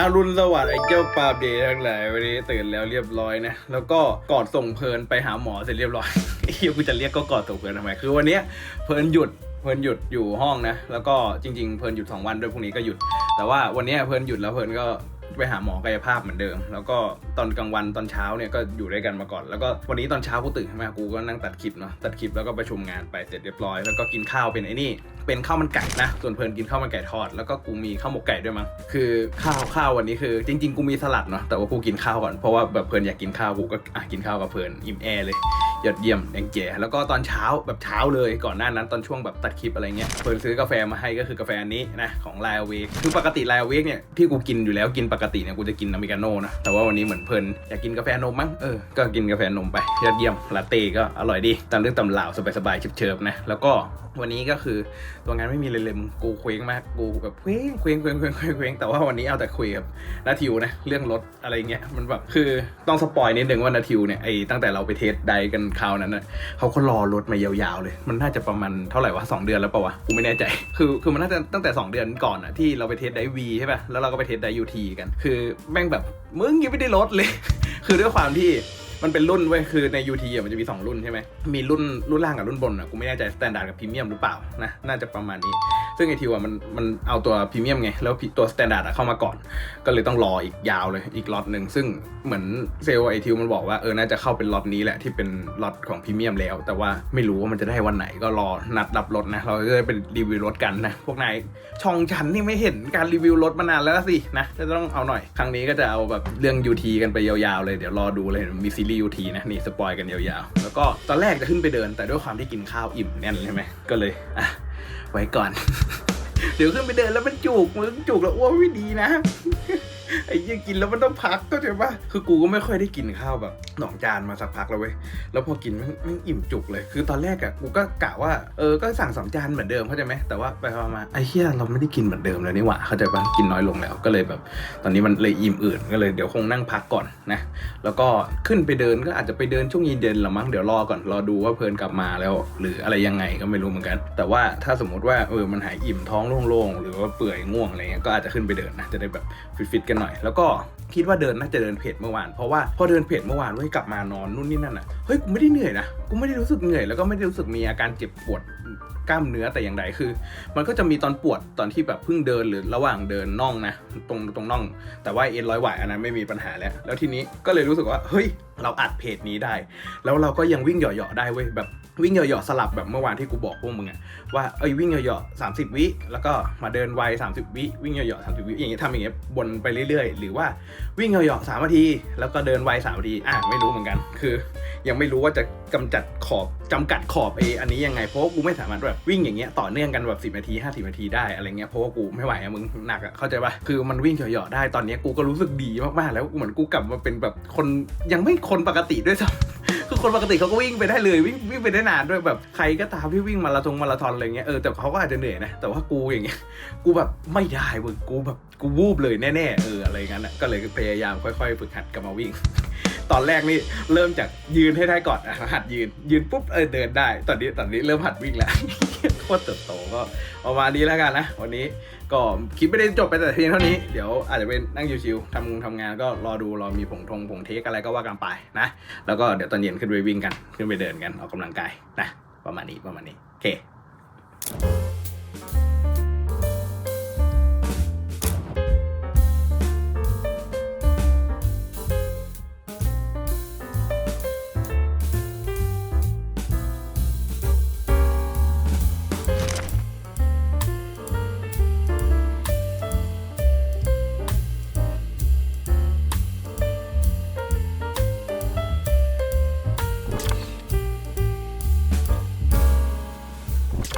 อารุณสวัสดิ์ไอ้เจ้าปาเดย์ทั้งหลายวันนี้ตื่นแล้วเรียบร้อยนะ แล้วก็กอดส่งเพลินไปหาหมอเสร็จเรียบร้อยไอ้เฮียกูจะเรียกก็กอดส่งเพลินทำไม คือวันนี้เพลินหยุดเพลินหยุดอยู่ห้องนะ แล้วก็จริง ๆ เพลินหยุดสองวันด้วยพรุ่งนี้ก็หยุด แต่ว่าวันนี้เพลินหยุดแล้วเพลินก็ ไปหาหมอกายภาพเหมือนเดิม แล้วก็ตอนกลางวันตอนเช้าเนี่ยก็อยู่ด้วยกันมาก่อน แล้วก็วันนี้ตอนเช้ากูตื่นขึ้นมากูก็นั่งตัดคลิปเนาะตัดคลิปแล้วก็ประชุมงานไปเสร็จเรียบร้อย แล้วก็กินข้าวเป็นไอ้นี่ เป็นข้าวมันไก่นะส่วนเพลินกินข้าวมันไก่ทอด แล้วก็กูมีข้าวหมกไก่ด้วยมั้งคือข้าวข้าววันนี้คือ จริง ๆ กูมีสลัดเนาะแต่ว่ากูกินข้าวก่อนเพราะว่าแบบเพลินอยากกินข้าวกูก็อะกินข้าวกับเพลินอิ่มแอเลย ยอดเยี่ยมแองเจแล้วก็ตอนเช้าแบบเช้าเลยก่อนหน้านั้นตอนช่วงแบบตัดคลิปอะไรเงี้ยเพลินซื้อกาแฟมาให้ก็คือกาแฟอันนี้นะของไลอเวกคือปกติไลอเวกเนี่ยที่กูกินอยู่แล้วกินปกติเนี่ยกูจะกินอเมริกาโน่นะแต่ว่าวันนี้เหมือนเพลินอยากกินกาแฟนมมั้งเออก็กินกาแฟนมไปยอดเยี่ยมลาเต้ก็อร่อยดีตามเรื่องตำลาวสบายๆเฉิบๆนะแล้วก็วันนี้ก็คือตัวงานไม่มีเลยเลยมกูเคว้งมากกูแบบเคว้งเคว้งเคว้งเคว้งเคว้งเคว้งแต่ว่าวันนี้เอาแต่คุยกับนาทิวนะเรื่องรถอะไรเงี้ยมันแบบคือต้องสปอยนิดนึงว่านาทิวเนี่ยไอ้ตั้งแต่เราไปเทสไดกันคราวนั้นนะเขาก็รอรถมายาวๆเลย มันน่าจะประมาณเท่าไหร่วะสองเดือนแล้วเปล่าวะกูไม่แน่ใจ คือคือมันน่าจะตั้งแต่ 2 เดือนก่อนอะที่เราไปเทสไดวีใช่ป่ะแล้วเราก็ไปเทสไดยูทีกัน คือแม่งแบบมึงยังไม่ได้รถเลย คือด้วยความที่มันเป็นรุ่นเว้ยคือใน UT อะมันจะมี 2 รุ่นใช่ไหมมีรุ่นรุ่นล่างกับรุ่นบนอะกูไม่แน่ใจสแตนดาร์ดกับพรีเมียมหรือเปล่านะน่าจะประมาณนี้ ซึ่งไอทิวอะมันมันเอาตัวพรีเมียมไง แล้วตัวสแตนดาร์ดอะเข้ามาก่อน ก็เลยต้องรออีกยาวเลยอีกล็อตหนึ่งซึ่งเหมือนเซลล์ไอทิวมันบอกว่าเออน่าจะเข้าเป็นล็อตนี้แหละที่เป็นล็อตของพรีเมียมแล้ว แต่ว่าไม่รู้ว่ามันจะได้วันไหนก็รอนัดรับรถนะเราจะได้เป็นรีวิวรถกันนะพวกนายช่องฉันนี่ไม่เห็นการรีวิวรถมานานแล้วสินะจะต้องเอาหน่อย ครั้งนี้ก็จะเอาแบบเรื่อง UT กันไปยาวๆเลยเดี๋ยวรอดูเลยมีซีรีส์ UT นะนี่สปอยกันยาวๆ แล้วก็ตอนแรกจะขึ้นไปเดิน แต่ด้วยความที่กินข้าวอิ่มแน่นใช่ไหมก็เลยอะไว้ก่อน เดี๋ยวขึ้นไปเดินแล้วมันจุกมันจุกแล้วอ้วกไม่ดีนะไอ้เหี้ยังกินแล้วมันต้องพักก็ใช่ปะคือกูก็ไม่ค่อยได้กินข้าวแบบ หนองจานมาสักพักแล้วเว้ย แล้วพอกินมันมันอิ่มจุกเลย คือตอนแรกอะกูก็กะว่า เออ ก็สั่งสองจานเหมือนเดิมเข้าใจไหม แต่ว่าไปมาไอ้เหี้ยเราไม่ได้กินเหมือนเดิมแล้วนี่หว่า เข้าใจปะกินน้อยลงแล้ว ก็เลยแบบ ตอนนี้มันเลยอิ่มอื่น ก็เลยเดี๋ยวคงนั่งพักก่อนนะ แล้วก็ขึ้นไปเดินก็อาจจะไปเดินช่วงเย็นๆละมั้ง เดี๋ยวรอก่อน รอดูว่าเพลินกลับมาแล้ว หรืออะไรยังไงก็ไม่รู้เหมือนกัน แต่ว่าถ้าสมมติว่าเออ มันหายอิ่มท้องโล่งๆ หรือว่าเปื่อยง่วงอะไรเงี้ย ก็อาจจะขึ้นไปเดินนะ จะได้แบบฟิตๆกันหน่อย แล้วก็คิดว่าเดินน่าจะเดินเพจเมื่อวานเพราะว่าพอเดินเพจเมื่อวานเว้ยกลับมานอนนู่นนี่นั่นอะเฮ้ยกูไม่ได้เหนื่อยนะกูไม่ได้รู้สึกเหนื่อยแล้วก็ไม่ได้รู้สึกมีอาการเจ็บปวดกล้ามเนื้อแต่อย่างใดคือ มันก็จะมีตอนปวดตอนที่แบบเพิ่งเดินหรือระหว่างเดินน่องนะตรงตรงน่อง แต่ว่าเอ็นร้อยหวายอันนั้นไม่มีปัญหาแล้ว แล้วทีนี้ก็เลยรู้สึกว่าเฮ้ย เราอัดเพจนี้ได้ แล้วเราก็ยังวิ่งเหยาะๆได้เว้ยแบบวิ่งเหยาะๆสลับแบบเมื่อวานที่กูบอกพวกมึงอะว่าเอ้ยวิ่งเหยาะๆสามสิบวิ แล้วก็มาเดินไวสามสิบวิ วิ่งเหยาะๆสามสิบวิอย่างเงี้ยทำอย่างเงี้ยบนไปเรื่อยๆ หรือว่าวิ่งเหยาะๆสามนาที แล้วก็เดินไวสามนาทีอะไม่รู้เหมือนกัน คือ ยังไม่รู้ว่าจะกำจัดขอบจำกัดขอบไออันนี้ยังไงเพราะกูไม่สามารถแบบวิ่งอย่างเงี้ยต่อเนื่องกันแบบ10นาที50นาทีได้อะไรเงี้ยเพราะว่ากูไม่ไหวอะมึงหนักอะเข้าใจปะคือมันวิ่งเหยาะๆได้ตอนเนี้ยกูก็รู้สึกดีมากๆแล้วเหมือนกูกลับมาเป็นแบบคนยังไม่คนปกติด้วยซ้ำคือคนปกติเขาก็วิ่งไปได้เลยวิ่งวิ่งไปได้นานด้วยแบบใครก็ตามที่วิ่งมาราธงมาราธอนอะไรเงี้ยเออแต่เขาก็อาจจะเหนื่อยนะแต่ว่ากูอย่างเงี้ยกูแบบไม่ได้เว้ยกูแบบกูวูบเลยแน่ๆเอออะไรงั้นอะก็เลยพยายามค่อยๆฝึกหัดกลับมาวิ่ง ตอนแรกนี่เริ่มจากยืนให้ได้ก่อนอะหัดยืน ยืนปุ๊บเออเดินได้ ตอนนี้ตอนนี้เริ่มหัดวิ่งแล้วโคตรเติบโตก็ประมาณนี้แล้วกันนะ วันนี้ก็คลิปไม่ได้จบไปแต่เพียงเท่านี้ เดี๋ยวอาจจะเป็นนั่งชิวๆทำทำงานก็รอดูรอมีผงทงผงเทคอะไรก็ว่ากันไปนะ แล้วก็เดี๋ยวตอนเย็นขึ้นไปวิ่งกัน ขึ้นไปเดินกันออกกำลังกายนะ ประมาณนี้ประมาณนี้โอเค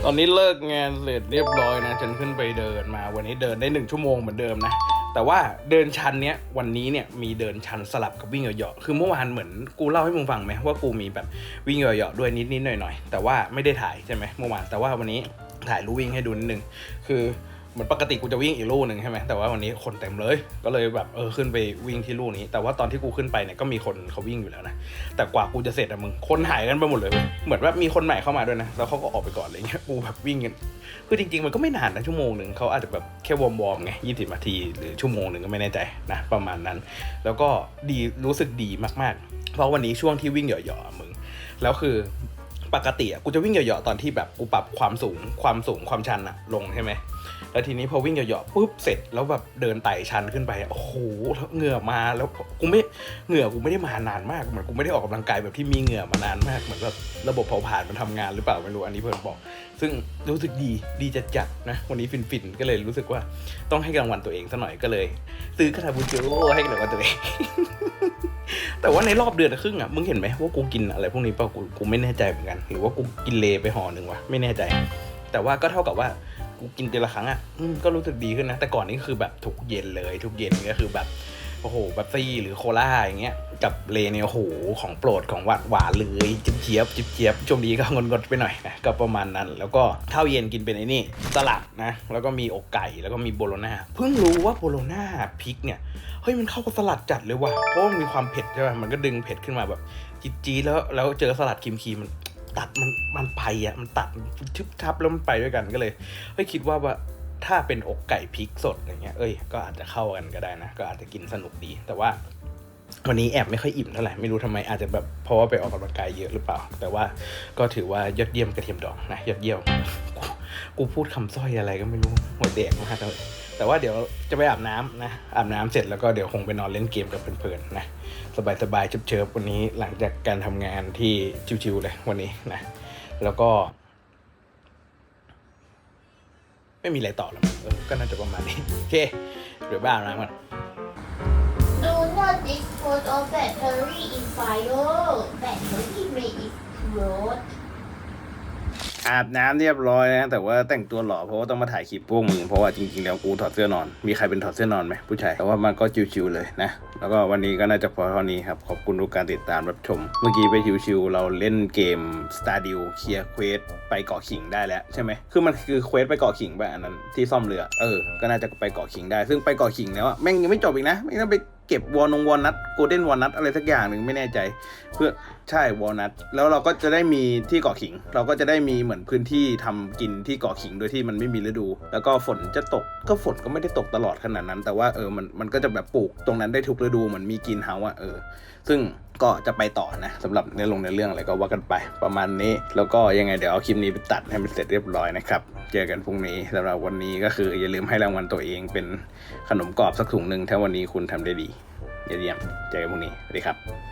ตอนนี้เลิกงานเสร็จเรียบร้อยนะฉันขึ้นไปเดินมา วันนี้เดินได้หนึ่งชั่วโมงเหมือนเดิมนะแต่ว่าเดินชันเนี้ยวันนี้เนี่ยมีเดินชันสลับกับวิ่งเหยาะๆคือเมื่อวานเหมือนกูเล่าให้มึงฟังไหมว่ากูมีแบบวิ่งเหยาะๆด้วยนิดๆหน่อยๆแต่ว่าไม่ได้ถ่ายใช่ไหมเมื่อวานแต่ว่าวันนี้ถ่ายรูวิ่งให้ดูนิดนึงคือ เหมือนปกติกูจะวิ่งอีกลู่หนึ่งใช่ไหมแต่ว่าวันนี้คนเต็มเลย ก็เลยแบบเออขึ้นไปวิ่งที่ลู่นี้ แต่ว่าตอนที่กูขึ้นไปเนี่ยก็มีคนเขาวิ่งอยู่แล้วนะ แต่กว่ากูจะเสร็จอะมึงคนหายกันไปหมดเลย เหมือนว่ามีคนใหม่เข้ามาด้วยนะ แล้วเขาก็ออกไปก่อนอะไรเงี้ย กูแบบวิ่งกัน คือจริงๆ มันก็ไม่นานนะชั่วโมงหนึ่งเขาอาจจะแบบแค่วอร์มวอมๆไงยี่สิบนาทีหรือชั่วโมงหนึ่งก็ไม่แน่ใจนะประมาณนั้น แล้วก็ดีรู้สึกดีมากๆ เพราะวันนี้ช่วงที่วิ่งเหยาะๆอมึง แล้วคือ ปกติอะกูจะวิ่งเหยาะๆตอนที่แบบกูปรับความสูงความสูงความชันอะลงใช่ไหมแล้วทีนี้พอวิ่งเหยาะๆปุ๊บเสร็จแล้วแบบเดินไต่ชันขึ้นไปโอ้โหแล้วเหงื่อมาแล้วกูไม่เหงื่อกูไม่ได้มานานมากเหมือนกูไม่ได้ออกกำลังกายแบบที่มีเหงื่อมานานมากเหมือนแบบระบบเผาผลาญมันทำงานหรือเปล่าไม่รู้อันนี้เพื่อนบอก ซึ่งรู้สึกดีดีจัดจัดนะ วันนี้ฟินๆ ก็เลยรู้สึกว่าต้องให้รางวัลตัวเองซะหน่อยก็เลย ซื้อกระทาบูจิโร่ให้รางวัลตัวเอง แต่ว่าในรอบเดือนครึ่งอะมึงเห็นไหมว่ากูกินอะไรพวกนี้เปล่ากูกูไม่แน่ใจเหมือนกัน หรือว่ากูกินเลไปห่อหนึ่งวะไม่แน่ใจ แต่ว่าก็เท่ากับว่ากูกินเดือนละครั้งอะก็รู้สึกดีขึ้นนะ แต่ก่อนนี้คือแบบทุกเย็นเลย ทุกเย็นก็คือแบบโอ้โหแบบซี่หรือโคลาอย่างเงี้ย กับเลเนี่ยโหของโปรดของหวานหวานเลยจิบเจี๊ยบจิบเจี๊ยบช่วงนี้ก็งดงดไปหน่อยนะก็ประมาณนั้น แล้วก็ข้าวเย็นกินเป็นไอ้นี่สลัดนะแล้วก็มีอกไก่แล้วก็มีโบโลน่าเพิ่งรู้ว่าโบโลน่าพริกเนี่ยเฮ้ยมันเข้ากับสลัดจัดเลยว่ะเพราะมันมีความเผ็ดใช่ป่ะมันก็ดึงเผ็ดขึ้นมาแบบจี๊ดๆแล้วแล้วเจอสลัดครีมครีมมันตัดมันมันไปอะมันตัดมันทึบทับแล้วมันไปด้วยกันก็เลยเฮ้ยคิดว่าว่าถ้าเป็นอกไก่พริกสดอย่างเงี้ย เอ้ย ก็อาจจะเข้ากันก็ได้นะ ก็อาจจะกินสนุกดี แต่ว่า วันนี้แอบไม่ค่อยอิ่มเท่าไหร่ไม่รู้ทำไมอาจจะแบบเพราะว่าไปออกกำลังกายเยอะหรือเปล่า แต่ว่าก็ถือว่ายอดเยี่ยมกระเทียมดองนะยอดเยี่ยมกูพูดคำสร้อยอะไรก็ไม่รู้หัวแดกมากเลยแต่ว่าเดี๋ยวจะไปอาบน้ำนะอาบน้ำเสร็จแล้วก็เดี๋ยวคงไปนอนเล่นเกมกับเพื่อนๆนะสบายๆเชิบๆวันนี้หลังจากการทำงานที่ชิวๆเลยวันนี้นะแล้วก็ ไม่มีอะไรต่อแล้วก็น่าจะประมาณนี้โอเคเดี๋ยวไปอาบน้ำก่อน battery in fire. Battery may explode. อาบน้ำเรียบร้อยนะ แต่ว่าแต่งตัวหล่อเพราะว่าต้องมาถ่ายคลิปพวกมึงเพราะว่าจริงๆแล้วกูถอดเสื้อนอน มีใครเป็นถอดเสื้อนอนไหมผู้ชายแต่ว่ามันก็ชิวๆเลยนะ แล้วก็วันนี้ก็น่าจะพอเท่านี้ครับ ขอบคุณทุกการติดตามรับชม เมื่อกี้ไปชิวๆเราเล่นเกม Stardew เคลียร์เควสไปเกาะขิงได้แล้วใช่ไหมคือมันคือเควสไปเกาะขิงไปอันนั้นที่ซ่อมเรือเออก็น่าจะไปเกาะขิงได้ ซึ่งไปเกาะขิงแล้วอะแม่งยังไม่จบอีกนะแม่งต้องไป เก็บวอนงวอนัทโกลเด้นวอนัทอะไรสักอย่างหนึ่งไม่แน่ใจเพื่อ ใช่วอลนัทแล้วเราก็จะได้มีที่เกาะขิง เราก็จะได้มีเหมือนพื้นที่ทำกินที่เกาะขิงโดยที่มันไม่มีฤดู แล้วก็ฝนจะตกก็ฝนก็ไม่ได้ตกตลอดขนาดนั้น แต่ว่าเออมันมันก็จะแบบปลูกตรงนั้นได้ทุกฤดูเหมือนมีกินเฮาส์อะเออ ซึ่งก็จะไปต่อนะสำหรับในลงในเรื่องอะไรก็ว่ากันไปประมาณนี้ แล้วก็ยังไงเดี๋ยวเอาคลิปนี้ไปตัดให้มันเสร็จเรียบร้อยนะครับเจอกันพรุ่งนี้สำหรับวันนี้ก็คืออย่าลืมให้รางวัลตัวเองเป็นขนมกรอบสักถุงหนึ่งถ้าวันนี้คุณทำได้ดีเยี่ยมเจอกันพรุ่งนี้สวัสดีครับ